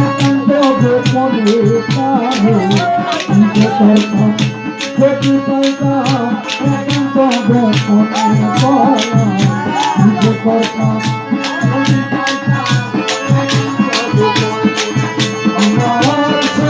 একান্ত গোপনে কাহে কোটি পাল্টা একান্ত গোপনে কর্তা আমার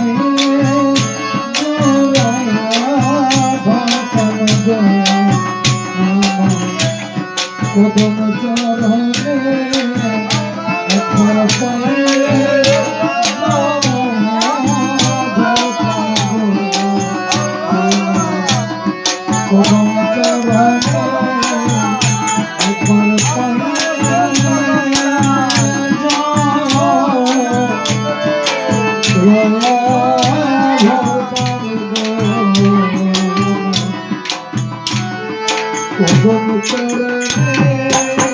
কদম চরণে এখন পায়ে কদম চরণে এখন পায়ে 我望着。